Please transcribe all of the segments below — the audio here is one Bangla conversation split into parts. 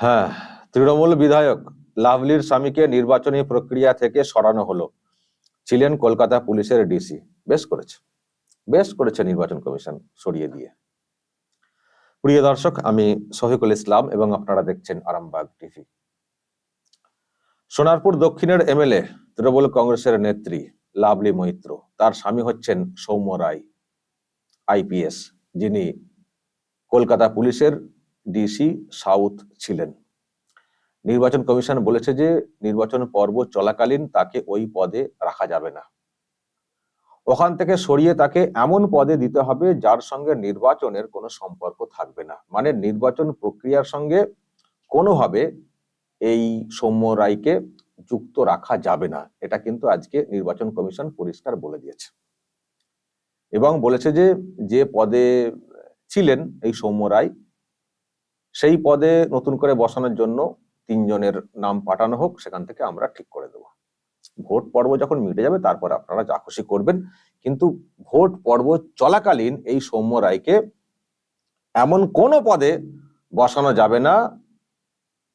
হ্যাঁ তৃণমূল বিধায়ক লাভলির স্বামীকে নির্বাচনী প্রক্রিয়া থেকে সরানো হলো। ছিলেন কলকাতা পুলিশের ডিসি। বেশ করেছে। বেশ করেছে নির্বাচন কমিশন সরিয়ে দিয়ে। প্রিয় দর্শক, আমি শফিকুল ইসলাম এবং আপনারা দেখছেন আরামবাগ টিভি। সোনারপুর দক্ষিণের এমএলএ, তৃণমূল কংগ্রেসের নেত্রী লাভলি মৈত্র, তার স্বামী হচ্ছেন সৌম্য রায়, আইপিএস, যিনি কলকাতা পুলিশের ডিসি সাউথ ছিলেন। নির্বাচন কমিশন বলেছে যে, নির্বাচন পর্ব চলাকালীন তাকে ওই পদে রাখা যাবে না। ওখান থেকে সরিয়ে তাকে এমন পদে দিতে হবে যার সঙ্গে নির্বাচনের কোনো সম্পর্ক থাকবে না। মানে নির্বাচন প্রক্রিয়ার সঙ্গে কোনোভাবে এই সৌম্য রায়কে যুক্ত রাখা যাবে না। এটা কিন্তু আজকে নির্বাচন কমিশন পরিষ্কার বলে দিয়েছে। এবং বলেছে যে যে পদে ছিলেন এই সৌম্য রায় সেই পদে নতুন করে বসানোর জন্য তিনজনের নাম পাঠানো হোক, সেখান থেকে আমরা ঠিক করে দেব। ভোট পর্ব যখন মিটে যাবে, তারপর আপনারা যা খুশি করবেন। কিন্তু ভোট পর্ব চলাকালীন এই সৌম্য রায়কে এমন কোনো পদে বসানো যাবে না,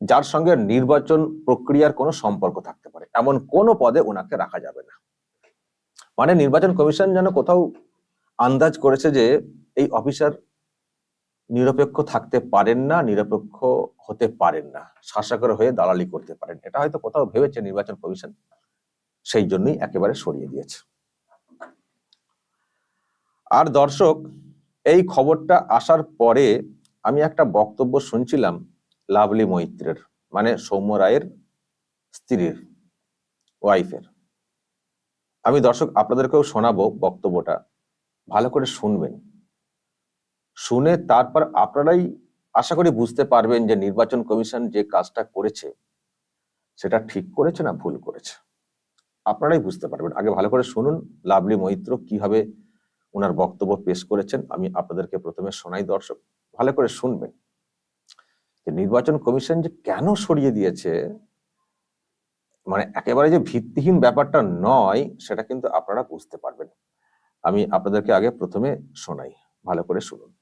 যার সঙ্গে নির্বাচন প্রক্রিয়ার কোনো সম্পর্ক থাকতে পারে। এমন কোনো পদে ওনাকে রাখা যাবে না। মানে নির্বাচন কমিশন যেন কোথাও আন্দাজ করেছে যে, এই অফিসার নিরপেক্ষ থাকতে পারেন না, নিরপেক্ষ হতে পারেন না শাসকের হয়ে দালালি করতে পারেন। এটা হয়তো কোথাও ভেবেছে নির্বাচন কমিশন। সেই জন্যই একেবারে সরিয়ে দিয়েছে। আর দর্শক, এই খবরটা আসার পরে আমি একটা বক্তব্য শুনছিলাম লাভলি মৈত্রের মানে সৌম্য রায়ের স্ত্রীর ওয়াইফের আমি দর্শক, আপনাদেরকেও শোনাবো বক্তব্যটা। ভালো করে শুনবেন। শুনে তারপর আপনারাই আশা করি বুঝতে পারবেন যে নির্বাচন কমিশন যে কাজটা করেছে, সেটা ঠিক করেছে না ভুল করেছে। আপনারাই বুঝতে পারবেন। আগে ভালো করে শুনুন, লাভলি মৈত্র কীভাবে ওনার বক্তব্য পেশ করেছেন, আমি আপনাদেরকে প্রথমে শোনাই, দর্শক। ভালো করে শুনবেন। যে নির্বাচন কমিশন যে কেন সরিয়ে দিয়েছে মানে একেবারে যে ভিত্তিহীন ব্যাপারটা নয়, সেটা কিন্তু আপনারা বুঝতে পারবেন। আমি আপনাদেরকে আগে প্রথমে শোনাই। ভালো করে শুনুন।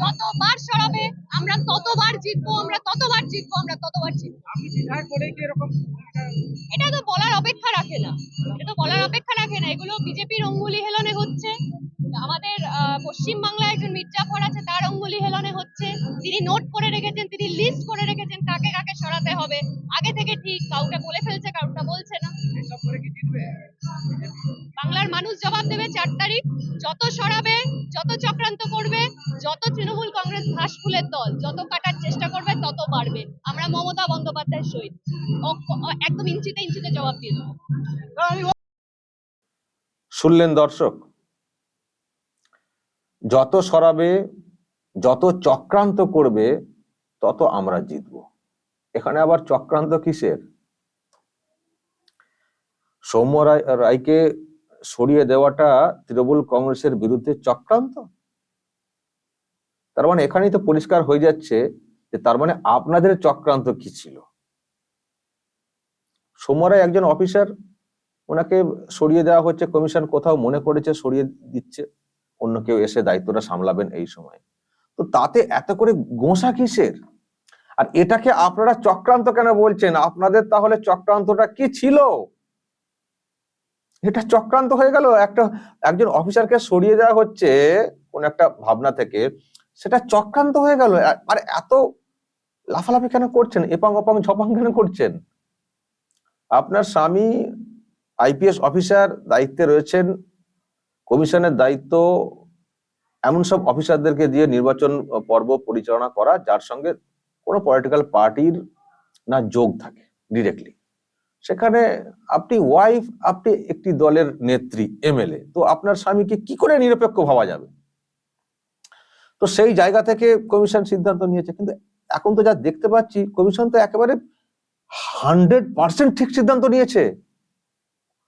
যতবার সরাবে আমরা ততবার জিতবো আমরা ততবার জিতবো আমরা ততবার জিতবো। এটা তো বলার অপেক্ষা রাখে না। এটা তো বলার অপেক্ষা রাখে না। এগুলো বিজেপির আমাদের পশ্চিম বাংলায় একজন মির্জাফর আছে তার অঙ্গুলি হেলনে হচ্ছে। তিনি নোট করে রেখেছেন তিনি লিস্ট করে রেখেছেন কাকে কাকে সরাতে হবে। আগে থেকে ঠিক কাউকে বলে ফেলছে কাউটা বলছে না। বাংলার মানুষ জবাব দেবে চার তারিখ। যত সরাবে যত চক্রান্ত করবে যত তৃণমূল কংগ্রেস ঘাস ফুলের দল যত কাটার চেষ্টা করবে তত বাড়বে। আমরা মমতা বন্দ্যোপাধ্যায়ের সহিত একদম ইঞ্চিতে ইঞ্চিতে জবাব দিয়ে দেবো। শুনলেন দর্শক যত সরাবে, যত চক্রান্ত করবে, তত আমরা জিতব। এখানে আবার চক্রান্ত কিসের? সৌম্য রায়, রায়কে সরিয়ে দেওয়াটা তৃণমূল কংগ্রেসের বিরুদ্ধে চক্রান্ত? তার মানে এখানেই তো পরিষ্কার হয়ে যাচ্ছে যে তার মানে আপনাদের চক্রান্ত কি ছিল? সৌম্য রায় একজন অফিসার, ওনাকে সরিয়ে দেওয়া হচ্ছে, কমিশন কোথাও মনে করেছে সরিয়ে দিচ্ছে। অন্য কেউ এসে দায়িত্বটা সামলাবেন এই সময়। তো তাতে এত করে গোঁসা কিসের? আর এটাকে আপনারা চক্রান্ত কেন বলছেন? আপনাদের তাহলে চক্রান্তটা কি ছিল? এটা চক্রান্ত হয়ে গেল। একটা, একজন অফিসারকে সরিয়ে দেওয়া হচ্ছে কোন একটা ভাবনা থেকে, সেটা চক্রান্ত হয়ে গেল। আর এত লাফালাফি কেন করছেন? এপাং ওপাং ঝপাং কেন করছেন? আপনার স্বামী আইপিএস অফিসার দায়িত্বে রয়েছেন কমিশনের দায়িত্ব এমন সব অফিসারদেরকে দিয়ে নির্বাচন পর্ব পরিচালনা করা, যার সঙ্গে কোনো পলিটিক্যাল পার্টির না যোগ থাকে ডিরেক্টলি সেখানে আপনি ওয়াইফ আপনি একটি দলের নেত্রী এমএলএ তো আপনার স্বামীকে কি করে নিরপেক্ষ ভাবা যাবে? তো সেই জায়গা থেকে কমিশন সিদ্ধান্ত নিয়েছে, কিন্তু এখন তো যা দেখতে পাচ্ছি, কমিশন তো একেবারে হান্ড্রেড পার্সেন্ট ঠিক সিদ্ধান্ত নিয়েছে।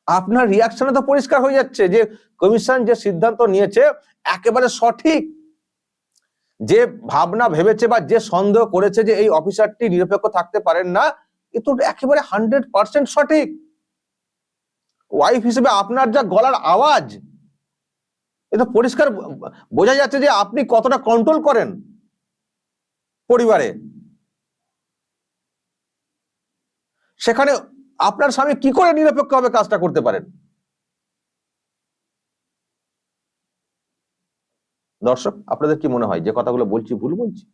আপনার রিয়াকশনে তো পরিষ্কার হয়ে যাচ্ছে যে কমিশন যে সিদ্ধান্ত নিয়েছে একেবারে সঠিক। যে ভাবনা ভেবেছে বা যে সন্দেহ করেছে যে এই অফিসারটি নিরপেক্ষ থাকতে পারেন না, এ তো একেবারে হান্ড্রেড পার্সেন্ট সঠিক। ওয়াইফ হিসেবে আপনার যা গলার আওয়াজ এটা পরিষ্কার বোঝা যাচ্ছে যে আপনি কতটা কন্ট্রোল করেন পরিবারে। সেখানে আপনার স্বামী কি করে নিরপেক্ষভাবে কাজটা করতে পারেন? দর্শক, আপনাদের কি মনে হয় যে কথাগুলো বলছি, ভুল বলছি?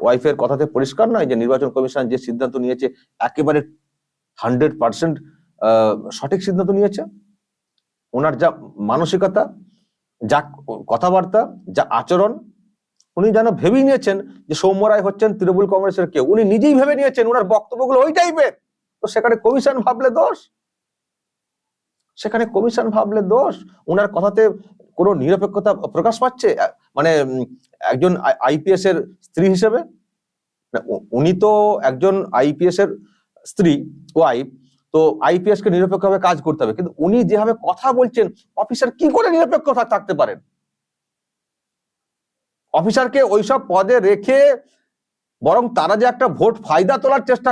ওয়াইফের কথাতে পরিষ্কার নয় যে নির্বাচন কমিশন যে সিদ্ধান্ত নিয়েছে, একেবারে হান্ড্রেড পার্সেন্ট সঠিক সিদ্ধান্ত নিয়েছে? ওনার যা মানসিকতা, যা কথাবার্তা, যা আচরণ, উনি যেন ভেবেই নিয়েছেন যে সৌম্য রায় হচ্ছেন তৃণমূল কংগ্রেসের কেউ। উনি নিজেই ভেবে নিয়েছেন ওনার বক্তব্যগুলো ওই টাইপের তো সেখানে কমিশন ভাবলে দোষ? সেখানে কমিশন ভাবলে দোষ? ওনার কথাতে কোনো নিরপেক্ষতা প্রকাশ পাচ্ছে? মানে একজন আইপিএস এর স্ত্রী হিসেবে? উনি তো একজন আইপিএস এর স্ত্রী ওয়াইফ তো আইপিএস কে নিরপেক্ষভাবে কাজ করতে হবে। কিন্তু উনি যেভাবে কথা বলছেন অফিসার কি করে নিরপেক্ষ থাকতে পারেন? অফিসারকে ওইসব পদে রেখে বরং তারা যে একটা ভোট ফায়দা তোলার চেষ্টা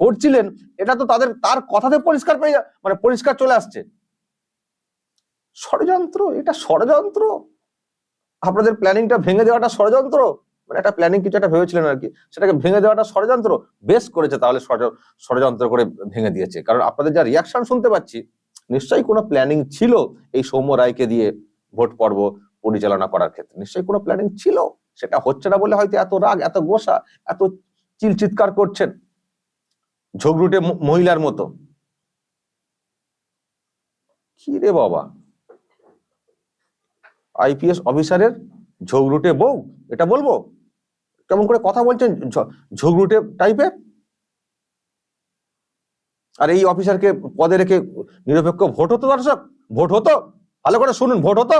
করছিলেন, এটা তো তাদের, তার কথাতে পরিষ্কার পেয়ে মানে পরিষ্কার চলে আসছে। ষড়যন্ত্র? এটা ষড়যন্ত্র? আপনাদের প্ল্যানিংটা ভেঙে দেওয়াটা ষড়যন্ত্র? মানে একটা প্ল্যানিং কিছু একটা ভেবেছিলেন আর কি, সেটাকে ভেঙে দেওয়াটা ষড়যন্ত্র? বেশ করেছে তাহলে ষড়যন্ত্র করে ভেঙে দিয়েছে। কারণ আপনাদের যা রিয়াকশন শুনতে পাচ্ছি, নিশ্চয়ই কোনো প্ল্যানিং ছিল এই সৌম্য রায়কে দিয়ে ভোট পর্ব পরিচালনা করার ক্ষেত্রে? নিশ্চয়ই কোনো প্ল্যানিং ছিল? সেটা হচ্ছে না বলে হয়তো এত রাগ, এত গোসা, এত চিল চিৎকার করছেন ঝগড়ুটে মহিলার মতো। কি রে বাবা? আইপিএস অফিসারের ঝগড়ুটে বউ, এটা বলব? কেমন করে কথা বলছেন ঝগড়ুটে টাইপের? আর এই অফিসারকে পদে রেখে নিরপেক্ষ ভোট হতো দর্শক? ভোট হতো? ভালো করে শুনুন, ভোট হতো?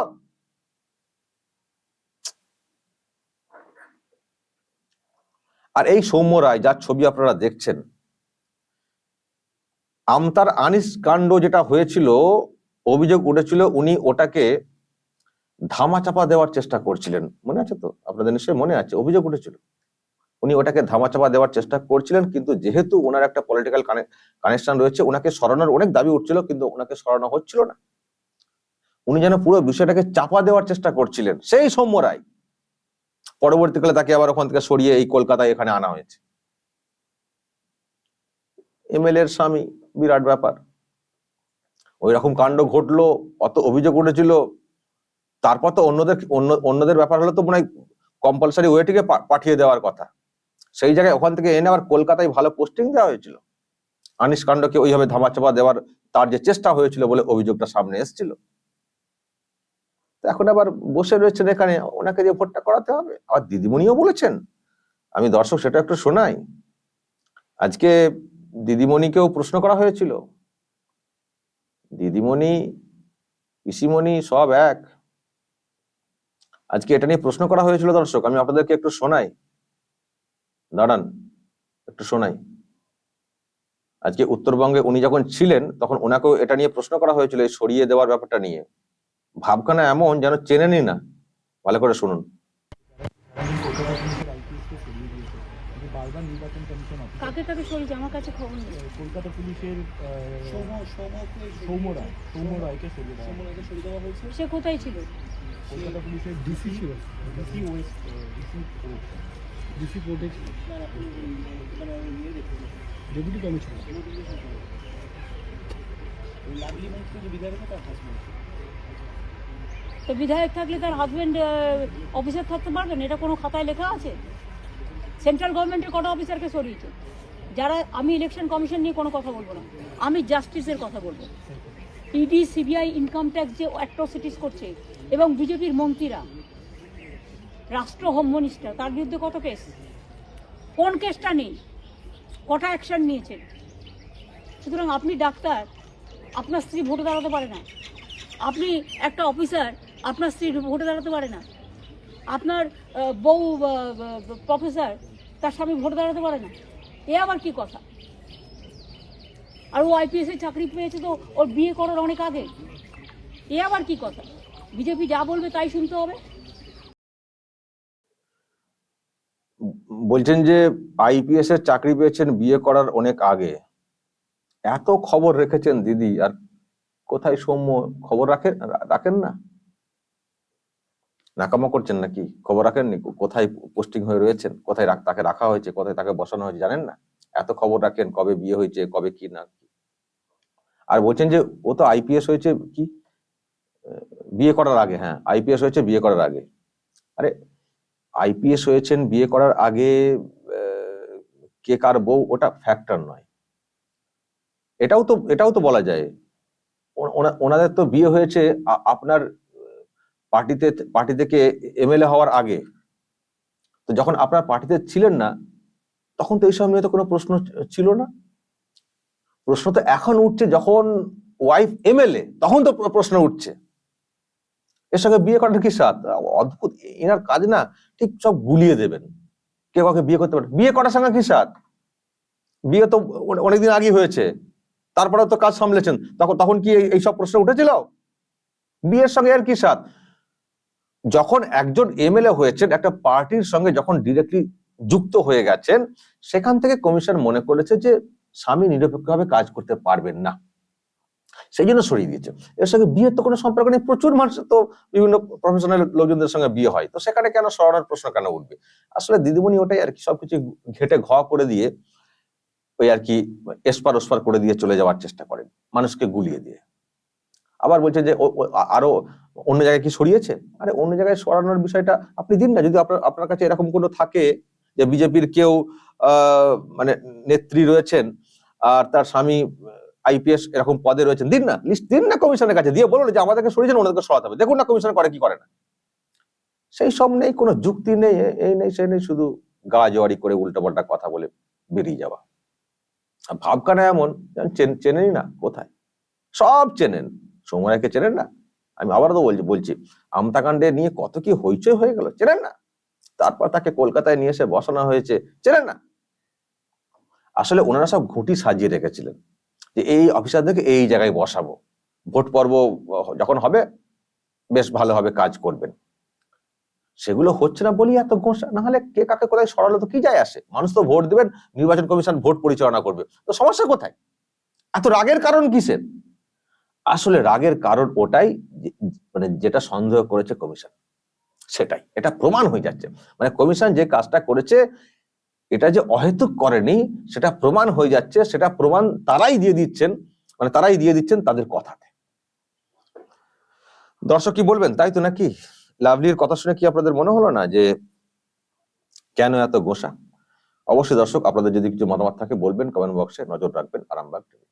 আর এই সৌম্য রায় যার ছবি আপনারা দেখছেন, আমতার আনিস কাণ্ড যেটা হয়েছিল, অভিযোগ উঠেছিল উনি ওটাকে ধামাচাপা দেওয়ার চেষ্টা করছিলেন। মনে আছে তো? আপনাদের নিশ্চয়ই মনে আছে, অভিযোগ উঠেছিল। উনি ওটাকে ধামাচাপা দেওয়ার চেষ্টা করছিলেন, কিন্তু যেহেতু ওনার একটা পলিটিক্যাল কানেকশন রয়েছে ওনাকে সরানোর অনেক দাবি উঠছিল, কিন্তু ওনাকে সরানো হচ্ছিল না। উনি যেন পুরো বিষয়টাকে চাপা দেওয়ার চেষ্টা করছিলেন। সেই সৌম্য রায় পরবর্তীকালে তাকে আবার ওখান থেকে সরিয়ে এই কলকাতায় এখানে আনা হয়েছে। এমএলএ এর স্বামী বিরাট ব্যাপার। ওই রকম কাণ্ড ঘটলো, অত অভিযোগ উঠেছিল, তারপর তো অন্যদের, অন্য, অন্যদের ব্যাপার হলো তো মনে হয় কম্পালসারি ওয়েটিকে পাঠিয়ে দেওয়ার কথা। সেই জায়গায় ওখান থেকে এনে আবার কলকাতায় ভালো পোস্টিং দেওয়া হয়েছিল। আনিস কাণ্ডকে ওইভাবে ধামাচাপা দেওয়ার, তার যে চেষ্টা হয়েছিল বলে অভিযোগটা সামনে এসেছিল। এখন আবার বসে রয়েছেন এখানে, ওনাকে যে ভোটটা করাতে হবে? আবার দিদিমণিও বলেছেন। আমি দর্শক, সেটা একটু শোনাই। আজকে দিদিমণিকেও প্রশ্ন করা হয়েছিল। দিদিমণি, পিসিমণি সব এক। আজকে এটা নিয়ে প্রশ্ন করা হয়েছিল দর্শক, আমি আপনাদেরকে একটু শোনাই। দাঁড়ান, একটু শোনাই। আজকে উত্তরবঙ্গে উনি যখন ছিলেন, তখন ওনাকেও এটা নিয়ে প্রশ্ন করা হয়েছিল সরিয়ে দেওয়ার ব্যাপারটা নিয়ে। ভাবখানা এমন যেন চেনেনি না। ভালো করে শুনুন। বারবার নির্বাচন কমিশন কাকে কাকে সরিয়েছে আমার কাছে খবর নেই? কলকাতা পুলিশের সৌম্য রায় সৌম্য রায়কে সরিয়ে দেওয়া হয়েছে। সে কোথায় ছিল? কলকাতা পুলিশের ডিসি ছিল ডিসি ওয়েস্ট ডিসি ডিসি কোর্টে ছিল। Deputy commissioner. তো বিধায়ক থাকলে তার হাজবেন্ড অফিসার থাকতে পারবেন? এটা কোনো খাতায় লেখা আছে? সেন্ট্রাল গভর্নমেন্টের কটা অফিসারকে সরিয়েছে? যারা, আমি ইলেকশন কমিশন নিয়ে কোনো কথা বলব না। আমি জাস্টিসের কথা বলব। ইডি সিবিআই ইনকাম ট্যাক্স যে অ্যাট্রসিটিস করছে, এবং বিজেপির মন্ত্রীরা, রাষ্ট্র হোম মিনিস্টার তার বিরুদ্ধে কত কেস কোন কেসটা নেই? কটা অ্যাকশন নিয়েছেন সুতরাং আপনি ডাক্তার, আপনার স্ত্রী ভোটে দাঁড়াতে পারে না। আপনি একটা অফিসার আপনার স্ত্রী ভোটে দাঁড়াতে পারে না। আপনার বউ প্রফেসর, তার স্বামী ভোটে দাঁড়াতে পারে না। এ আবার কি কথা? আর ও আইপিএস এর চাকরি পেয়েছে তো, ওর বিয়ে করার অনেক আগে। এ আবার কি কথা? বিজেপি যা বলবে তাই শুনতে হবে। বলছেন যে আইপিএস এর চাকরি পেয়েছেন, বিয়ে করার অনেক আগে। এত খবর রেখেছেন দিদি, আর কোথায় সৌম্য খবর রাখেন রাখেন না? নাকামো করছেন নাকি? খবর রাখেননি? কোথায় পোস্টিং হয়ে রয়েছেন? কোথায় তাকে রাখা হয়েছে? কোথায় তাকে বসানো হয়েছে? জানেন না? এত খবর রাখেন, কবে বিয়ে হয়েছে, কবে কি না। আর বলছেন যে, ও তো আইপিএস হয়েছে কি? বিয়ে করার আগে হ্যাঁ আইপিএস হয়েছে, বিয়ে করার আগে। আরে আইপিএস হয়েছেন, বিয়ে করার আগে কে কার বউ, ওটা ফ্যাক্টর নয়। এটাও তো এটাও তো বলা যায়। ওনাদের তো বিয়ে হয়েছে আপনার পার্টিতে পার্টি থেকে এমএলএ হওয়ার আগে, তো যখন আপনার পার্টিতে ছিলেন না, তখন তো এইসব নিয়ে তো কোনো প্রশ্ন ছিল না। প্রশ্ন তো এখন উঠছে যখন ওয়াইফ এমএলএ, তখন তো প্রশ্ন উঠছে। এর সঙ্গে বিয়ে করার কি সাথ অদ্ভুত, এনার কাজ না, ঠিক সব গুলিয়ে দেবেন। কেউ কাউকে বিয়ে করতে পারে বিয়ে করার সঙ্গে কি সাথ বিয়ে তো অনে- অনেকদিন আগে হয়েছে। তারপরে তো কাজ সামলেছেন। তখন তখন কি এই- এইসব প্রশ্ন উঠেছিল? বিয়ের সঙ্গে আর কি সাথ যখন একজন এমএলএ হয়েছেন, একটা পার্টির সঙ্গে যখন ডিরেক্টলি যুক্ত হয়ে গেছেন, সেখান থেকে কমিশন মনে করেছে যে, স্বামী নিরপেক্ষভাবে কাজ করতে পারবেন না। সেই জন্য সরিয়ে দিয়েছে। এর সঙ্গে বিয়ের তো কোনো সম্পর্ক নেই, প্রচুর মানুষের তো বিভিন্ন প্রফেশনাল লোকজনদের সঙ্গে বিয়ে হয়। তো সেখানে কেন সরানোর প্রশ্ন কেন উঠবে? আসলে দিদিমণি ওটাই আর কি, সবকিছু ঘেটে ঘ করে দিয়ে ওই আর কি, এসপার ওসপার করে দিয়ে চলে যাওয়ার চেষ্টা করেন, মানুষকে গুলিয়ে দিয়ে। আবার বলছে যে আরও অন্য জায়গায় কি সরিয়েছে? আরে অন্য জায়গায় সরানোর বিষয়টা আপনি দিন না, যদি আপনার আপনার কাছে এরকম কোনো থাকে যে বিজেপির কেউ মানে নেত্রী রয়েছেন আর তার স্বামী আইপিএস এরকম পদে রয়েছেন, দিন না, লিস্ট দিন না কমিশনের কাছে, দিয়ে বলুন যে আমাদেরকে সরিয়েছেন, ওনাদেরকে সরাতে হবে। দেখুন না কমিশন করে কি করে না। সেই সব নেই, কোনো যুক্তি নেই এই নেই সেই নেই, শুধু গা জোয়ারি করে উল্টোপাল্টা কথা বলে বেরিয়ে যাওয়া। ভাবখানা এমন চেনেনই না, কোথায়? সব চেনেন। সমরাকে চেনেন না? আমি আবার তো বলছি বলছি, আমতাকাণ্ডে নিয়ে কত কি হইচই হয়ে গেল, চেনেন না? তারপর তাকে কলকাতায় নিয়ে এসে বসানো হয়েছে, চেনেন না? আসলে ওনারা সব ঘুঁটি সাজিয়ে রেখেছিলেন যে এই অফিসারদেরকে এই জায়গায় বসাবো, ভোট পর্ব যখন হবে, বেশ ভালোভাবে কাজ করবেন। সেগুলো হচ্ছে না বলি এত ঘোষা না হলে কে কাকে কোথায় সরালো তো কি যায় আসে? মানুষ তো ভোট দেবেন, নির্বাচন কমিশন ভোট পরিচালনা করবে, তো সমস্যা কোথায়? এত রাগের কারণ কিসের? আসলে রাগের কারণ ওটাই মানে যেটা সন্দেহ করেছে কমিশন। সেটাই, এটা প্রমাণ হয়ে যাচ্ছে। মানে কমিশন যে কাজটা করেছে, এটা যে অহেতুক করেনি, সেটা প্রমাণ হয়ে যাচ্ছে, সেটা প্রমাণ তারাই দিয়ে দিচ্ছেন মানে তারাই দিয়ে দিচ্ছেন তাদের কথাতে। দর্শক কি বলবেন? তাই তো নাকি? লাভলির কথা শুনে কি আপনাদের মনে হলো না যে, কেন এত গোসা? অবশ্যই দর্শক, আপনাদের যদি কিছু মতামত থাকে বলবেন কমেন্ট বক্সে নজর রাখবেন, আরামবাগ টিভি